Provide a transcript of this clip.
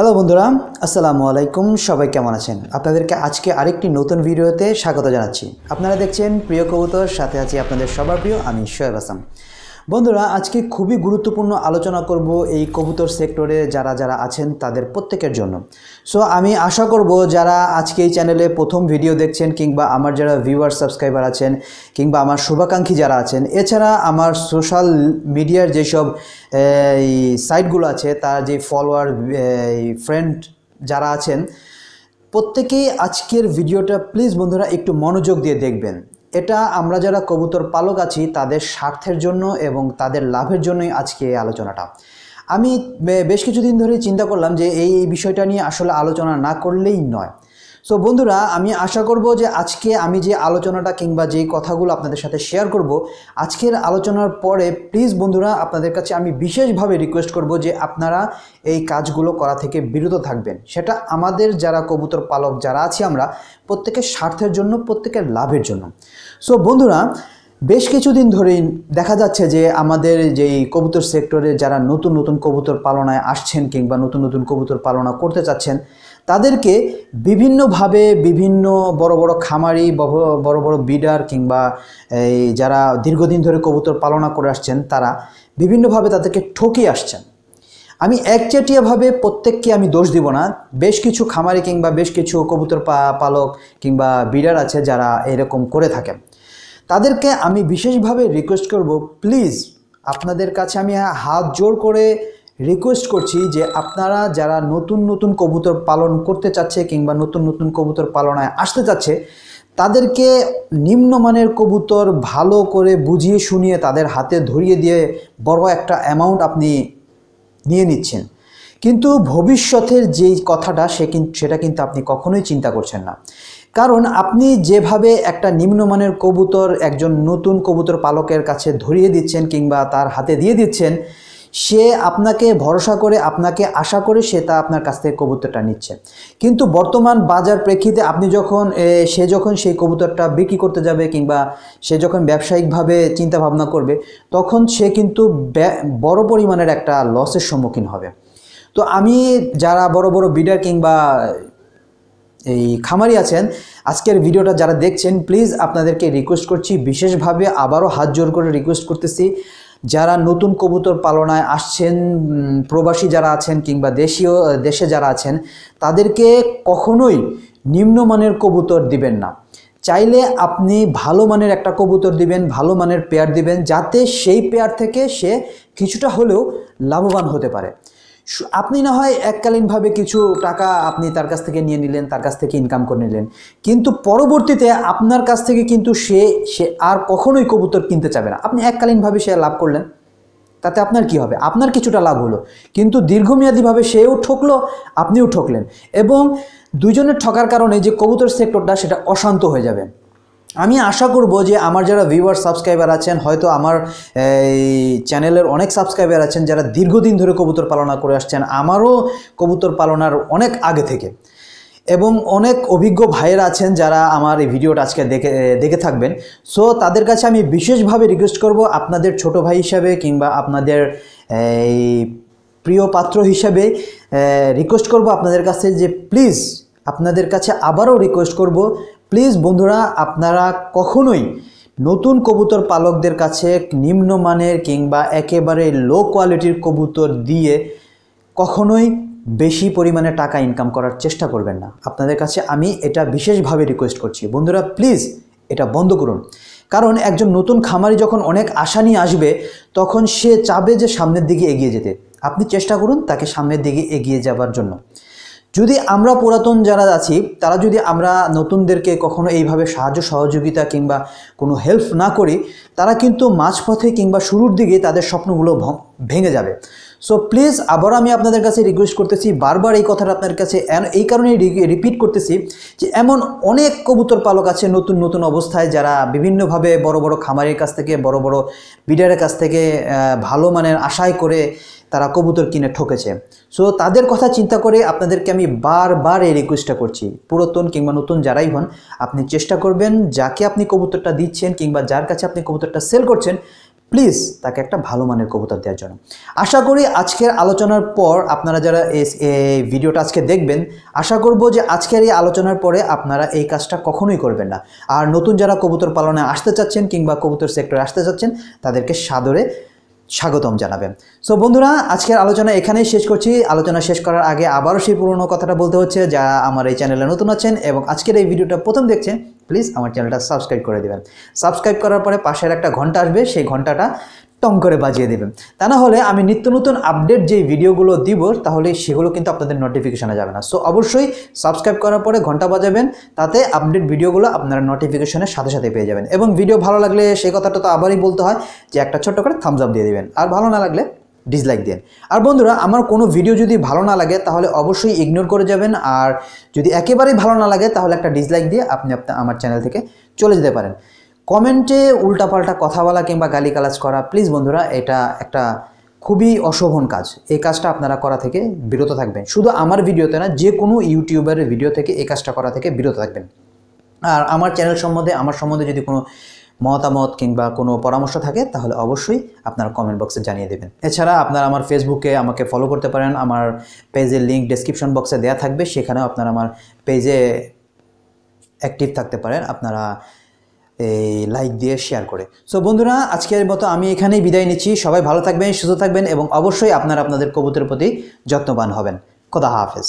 Hello বন্ধুরা। আসসালামু আলাইকুম। সবাই কেমন আছেন? আপনাদেরকে আজকে আরেকটি নতুন ভিডিওতে স্বাগত জানাচ্ছি। আপনারা দেখছেন প্রিয় কবুতর, সাথে আছি আপনাদের সবার প্রিয় আমি শোয়েব আসাম। বন্ধুরা, আজকে খুবই গুরুত্বপূর্ণ আলোচনা করব এই কবুতর সেক্টরে যারা যারা আছেন তাদের প্রত্যেকের জন্য। সো আমি আশা করব যারা আজকে এই চ্যানেলে প্রথম ভিডিও দেখছেন কিংবা আমার যারা ভিউয়ার সাবস্ক্রাইবার আছেন কিংবা আমার শুভাকাঙ্ক্ষী যারা আছেন, এছাড়া আমার সোশ্যাল মিডিয়ার যেসব সাইটগুলো আছে, তার যে ফলোয়ার ফ্রেন্ড যারা আছেন, প্রত্যেকেই আজকের ভিডিওটা প্লিজ বন্ধুরা একটু মনোযোগ দিয়ে দেখবেন। এটা আমরা যারা কবুতর পালক আছি, তাদের স্বার্থের জন্য এবং তাদের লাভের জন্যই আজকে এই আলোচনাটা। আমি বেশ কিছুদিন ধরে চিন্তা করলাম যে এই বিষয়টা নিয়ে আসলে আলোচনা না করলেই নয়। সো বন্ধুরা, আমি আশা করব যে আজকে আমি যে আলোচনাটা কিংবা যে কথাগুলো আপনাদের সাথে শেয়ার করব, আজকের আলোচনার পরে প্লিজ বন্ধুরা, আপনাদের কাছে আমি বিশেষভাবে রিকোয়েস্ট করব যে আপনারা এই কাজগুলো করা থেকে বিরত থাকবেন। সেটা আমাদের যারা কবুতর পালক যারা আছি আমরা, প্রত্যেকের স্বার্থের জন্য, প্রত্যেকের লাভের জন্য। সো বন্ধুরা, বেশ কিছুদিন ধরেই দেখা যাচ্ছে যে আমাদের যেই কবুতর সেক্টরে যারা নতুন নতুন কবুতর পালনায় আসছেন কিংবা নতুন নতুন কবুতর পালনা করতে চাচ্ছেন তাদেরকে বিভিন্নভাবে বিভিন্ন বড় বড় খামারি বড় বড় বড় বিডার কিংবা এই যারা দীর্ঘদিন ধরে কবুতর পালনা করে আসছেন, তারা বিভিন্নভাবে তাদেরকে ঠকিয়ে আসছেন। আমি একচেটিয়াভাবে প্রত্যেককে আমি দোষ দিব না। বেশ কিছু খামারি কিংবা বেশ কিছু কবুতর পালক কিংবা বিডার আছে যারা এরকম করে থাকেন। তাদেরকে আমি বিশেষভাবে রিকোয়েস্ট করব প্লিজ আপনাদের কাছে আমি হাত জোর করে রিকোয়েস্ট করছি যে আপনারা যারা নতুন নতুন কবুতর পালন করতে চাচ্ছে কিংবা নতুন নতুন কবুতর পালনায় আসতে চাচ্ছে, তাদেরকে নিম্নমানের কবুতর ভালো করে বুঝিয়ে শুনিয়ে তাদের হাতে ধরিয়ে দিয়ে বড় একটা অ্যামাউন্ট আপনি নিয়ে নিচ্ছেন। কিন্তু ভবিষ্যতের যেই কথাটা সে সেটা কিন্তু আপনি কখনোই চিন্তা করছেন না। কারণ আপনি যেভাবে একটা নিম্নমানের কবুতর একজন নতুন কবুতর পালকের কাছে ধরিয়ে দিচ্ছেন কিংবা তার হাতে দিয়ে দিচ্ছেন সে আপনাকে ভরসা করে, আপনাকে আশা করে সে তা আপনার কাছ থেকে কবুতরটা নিচ্ছে। কিন্তু বর্তমান বাজার প্রেক্ষিতে আপনি যখন সে যখন সেই কবুতরটা বিক্রি করতে যাবে কিংবা সে যখন ব্যবসায়িকভাবে চিন্তা ভাবনা করবে, তখন সে কিন্তু বড় পরিমাণের একটা লসের সম্মুখীন হবে। তো আমি যারা বড় বড় বিডার কিংবা এই খামারি আছেন, আজকের ভিডিওটা যারা দেখছেন প্লিজ আপনাদেরকে রিকোয়েস্ট করছি। বিশেষভাবে আবারও হাত জোর করে রিকোয়েস্ট করতেছি। যারা নতুন কবুতর পালনায় আসছেন প্রবাসী যারা আছেন কিংবা দেশীয় দেশে যারা আছেন, তাদেরকে কখনোই নিম্নমানের কবুতর দিবেন না। চাইলে আপনি ভালো মানের একটা কবুতর দিবেন, ভালো মানের পেয়ার দিবেন, যাতে সেই পেয়ার থেকে সে কিছুটা হলেও লাভবান হতে পারে। আপনি না হয় এককালীনভাবে কিছু টাকা আপনি তার কাছ থেকে নিয়ে নিলেন, তার কাছ থেকে ইনকাম করে নিলেন। কিন্তু পরবর্তীতে আপনার কাছ থেকে কিন্তু সে সে আর কখনোই কবুতর কিনতে চাবে না। আপনি এককালীনভাবে সে লাভ করলেন, তাতে আপনার কি হবে? আপনার কিছুটা লাভ হলো। কিন্তু দীর্ঘমেয়াদীভাবে সেও ঠকলো, আপনিও ঠকলেন। এবং দুজনের ঠকার কারণে যে কবুতর সেক্টরটা সেটা অশান্ত হয়ে যাবে। আমি আশা করব যে আমার যারা ভিউয়ার সাবস্ক্রাইবার আছেন, হয়তো আমার, এই চ্যানেলের অনেক সাবস্ক্রাইবার আছেন যারা দীর্ঘদিন ধরে কবুতর পালনা করে আসছেন, আমারও কবুতর পালনার অনেক আগে থেকে। এবং অনেক অভিজ্ঞ ভাইয়েরা আছেন যারা আমার এই ভিডিওটা আজকে দেখে দেখে থাকবেন। সো তাদের কাছে আমি বিশেষভাবে রিকোয়েস্ট করব আপনাদের ছোট ভাই হিসাবে কিংবা আপনাদের, এই প্রিয় পাত্র হিসাবে রিকোয়েস্ট করব আপনাদের কাছে যে প্লিজ আপনাদের কাছে আবারও রিকোয়েস্ট করব প্লিজ বন্ধুরা, আপনারা কখনোই নতুন কবুতর পালকদের কাছে নিম্নমানের কিংবা একেবারে লো কোয়ালিটির কবুতর দিয়ে কখনোই বেশি পরিমাণে টাকা ইনকাম করার চেষ্টা করবেন না। আপনাদের কাছে আমি এটা বিশেষভাবে রিকোয়েস্ট করছি। বন্ধুরা প্লিজ এটা বন্ধ করুন। কারণ একজন নতুন খামারি যখন অনেক আশা নিয়ে আসবে, তখন সে চাবে যে সামনের দিকে এগিয়ে যেতে। আপনি চেষ্টা করুন তাকে সামনের দিকে এগিয়ে যাবার জন্য। যদি আমরা পুরাতন যারা আছি, তারা যদি আমরা নতুনদেরকে কখনো এইভাবে সাহায্য, সহযোগিতা কিংবা কোনো হেল্প না করি, তারা কিন্তু মাঝপথে কিংবা শুরুর দিকে তাদের স্বপ্নগুলো ভেঙে যাবে। সো প্লিজ আবার আমি আপনাদের কাছে রিকোয়েস্ট করতেছি, বারবার এই কথাটা আপনার কাছে এই কারণেই রিপিট করতেছি যে এমন অনেক কবুতর পালক আছে নতুন নতুন অবস্থায় যারা বিভিন্নভাবে বড় বড় খামারের কাছ থেকে, বড় বড় বিডারের কাছ থেকে ভালো মানের আশায় করে তারা কবুতর কিনে ঠকেছে। সো তাদের কথা চিন্তা করে আপনাদেরকে আমি বারবার এই রিকোয়েস্টটা করছি। পুরাতন কিংবা নতুন যারাই হন, আপনি চেষ্টা করবেন যাকে আপনি কবুতরটা দিচ্ছেন কিংবা যার কাছে আপনি কবুতরটা সেল করছেন প্লিজ তাকে একটা ভালো মানের কবুতর দেওয়ার জন্য। আশা করি আজকের আলোচনার পর আপনারা যারা এই- ভিডিওটা আজকে দেখবেন, আশা করব যে আজকের এই আলোচনার পরে আপনারা এই কাজটা কখনোই করবেন না। আর নতুন যারা কবুতর পালনে আসতে চাচ্ছেন কিংবা কবুতর সেক্টরে আসতে চাচ্ছেন, তাদেরকে সাদরে স্বাগতম জানাবেন সো বন্ধুরা, আজকের আলোচনা এখানেই শেষ করছি। আলোচনা শেষ করার আগে আবারও সেই পুরনো কথাটা বলতে হচ্ছে, যা আমার এই চ্যানেলে নতুন আছেন এবং আজকের এই ভিডিওটা প্রথম দেখছেন প্লিজ আমার চ্যানেলটা সাবস্ক্রাইব করে দেবেন। সাবস্ক্রাইব করার পরে পাশের একটা ঘণ্টা আসবে, সেই ঘন্টাটা টং করে বাজিয়ে দেবেন তা না হলে আমি নিত্য নতুন আপডেট যে ভিডিওগুলো দিব, তাহলে সেগুলো কিন্তু আপনাদের নোটিফিকেশানে যাবে না। সো অবশ্যই সাবস্ক্রাইব করার পরে ঘণ্টা বাজাবেন, তাতে আপডেট ভিডিওগুলো আপনারা নোটিফিকেশনের সাথে সাথে পেয়ে যাবেন। এবং ভিডিও ভালো লাগলে সেই কথাটা তো আবারই বলতে হয় যে একটা ছোট্ট করে থামস আপ দিয়ে দিবেন। আর ভালো না লাগলে ডিসলাইক দেন। আর বন্ধুরা, আমার কোনো ভিডিও যদি ভালো না লাগে, তাহলে অবশ্যই ইগনোর করে যাবেন। আর যদি একেবারেই ভালো না লাগে, তাহলে একটা ডিসলাইক দিয়ে আপনি আপনার, আমার চ্যানেল থেকে চলে যেতে পারেন। কমেন্টে উল্টাপাল্টা কথা বলা কিংবা গালি গালিগালাজ করা প্লিজ বন্ধুরা, এটা একটা খুবই অশোভন কাজ। এই কাজটা আপনারা করা থেকে বিরত থাকবেন। শুধু আমার ভিডিওতে না, যে কোনো ইউটিউবারের ভিডিও থেকে এই কাজটা করা থেকে বিরত থাকবেন। আর আমার চ্যানেল সম্বন্ধে, আমার সম্বন্ধে যদি কোনো মতামত কিংবা কোনো পরামর্শ থাকে, তাহলে অবশ্যই আপনারা কমেন্ট বক্সে জানিয়ে দেবেন। এছাড়া আপনারা আমার ফেসবুকে আমাকে ফলো করতে পারেন। আমার পেজের লিঙ্ক ডেসক্রিপশন বক্সে দেওয়া থাকবে। সেখানেও আপনারা আমার পেজে অ্যাক্টিভ থাকতে পারেন। আপনারা এই লাইক দিয়ে শেয়ার করে। সো বন্ধুরা, আজকের মতো আমি এখানেই বিদায় নিচ্ছি। সবাই ভালো থাকবেন, সুস্থ থাকবেন এবং অবশ্যই আপনারা আপনাদের কবুতরের প্রতি যত্নবান হবেন। খোদা হাফেজ।